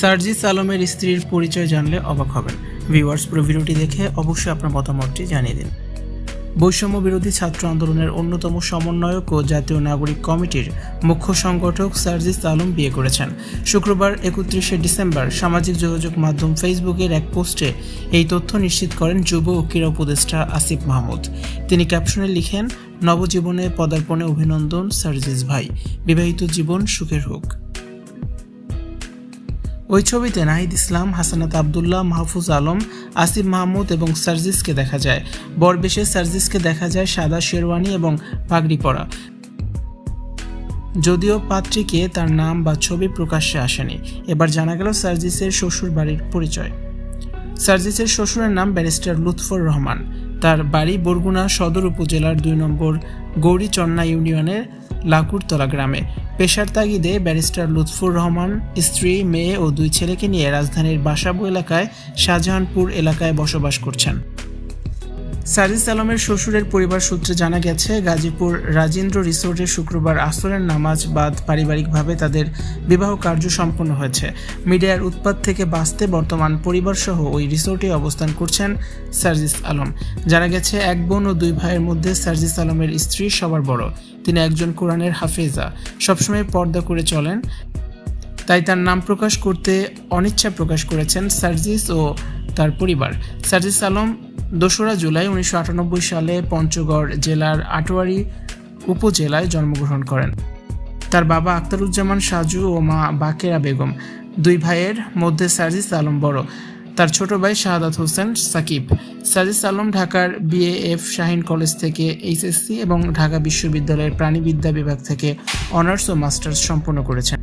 সার্জিস আলমের স্ত্রীর পরিচয় জানলে অবাক হবেন। ভিউয়ার্স, পুরো ভিডিওটি দেখে অবশ্যই আপনার মতামতটি জানিয়ে দিন। বৈষম্য বিরোধী ছাত্র আন্দোলনের অন্যতম সমন্বয়ক ও জাতীয় নাগরিক কমিটির মুখ্য সংগঠক সার্জিস আলম বিয়ে করেছেন। শুক্রবার একত্রিশে ডিসেম্বর সামাজিক যোগাযোগ মাধ্যম ফেসবুকের এক পোস্টে এই তথ্য নিশ্চিত করেন যুব ও ক্রীড়া উপদেষ্টা আসিফ মাহমুদ। তিনি ক্যাপশনে লিখেন, নবজীবনে পদার্পণে অভিনন্দন সার্জিস ভাই। বিবাহিত জীবন সুখের হোক। ওই ছবিতে নাহিদ ইসলাম, হাসানাত আবদুল্লাহ, মাহফুজ আলম, আসিফ মাহমুদ এবং সার্জিসকে দেখা যায়। বরবেশে সার্জিসকে দেখা যায় সাদা শেরওয়ানি এবং পাগড়ি পরা। যদিও পাত্রীকে তার নাম বা ছবি প্রকাশ্যে আসেনি। এবার জানা গেল সার্জিসের শ্বশুর বাড়ির পরিচয়। সার্জিসের শ্বশুরের নাম ব্যারিস্টার লুৎফর রহমান। তার বাড়ি বরগুনা সদর উপজেলার দুই নম্বর গৌরীচন্না ইউনিয়নের লাকুরতলা গ্রামে। পেশার তাগিদে ব্যারিস্টার লুৎফুর রহমান, স্ত্রী, মেয়ে ও দুই ছেলেকে নিয়ে রাজধানীর বাসাবু এলাকায় শাহজাহানপুর এলাকায় বসবাস করছেন। সার্জিস আলমের শ্বশুরের পরিবার সূত্রে জানা গেছে, গাজীপুর রাজেন্দ্র রিসোর্টে শুক্রবার আসরের নামাজ বাদ পারিবারিকভাবে তাদের বিবাহ কার্য সম্পন্ন হয়েছে। মিডিয়ার উৎপাত থেকে বাঁচতে বর্তমান পরিবারসহ ওই রিসোর্টে অবস্থান করছেন সার্জিস আলম। জানা গেছে, এক বোন ও দুই ভাইয়ের মধ্যে সার্জিস আলমের স্ত্রী সবার বড়। তিনি একজন কোরআনের হাফেজা। সবসময় পর্দা করে চলেন। তাই তার নাম প্রকাশ করতে অনিচ্ছা প্রকাশ করেছেন সার্জিস ও তার পরিবার। সার্জিস আলম দোসরা জুলাই উনিশশো আটানব্বই সালে পঞ্চগড় জেলার আটোয়ারি উপজেলায় জন্মগ্রহণ করেন। তার বাবা আখতারুজ্জামান সাজু ও মা বাকেরা বেগম, দুই ভাইয়ের মধ্যে সার্জিস আলম বড়। তার ছোট ভাই শাহাদাত হোসেন সাকিব। সাজিস আলম ঢাকার বিএএফ শাহিন কলেজ থেকে এইচএসসি এবং ঢাকা বিশ্ববিদ্যালয়ের প্রাণীবিদ্যা বিভাগ থেকে অনার্স ও মাস্টার্স সম্পন্ন করেছেন।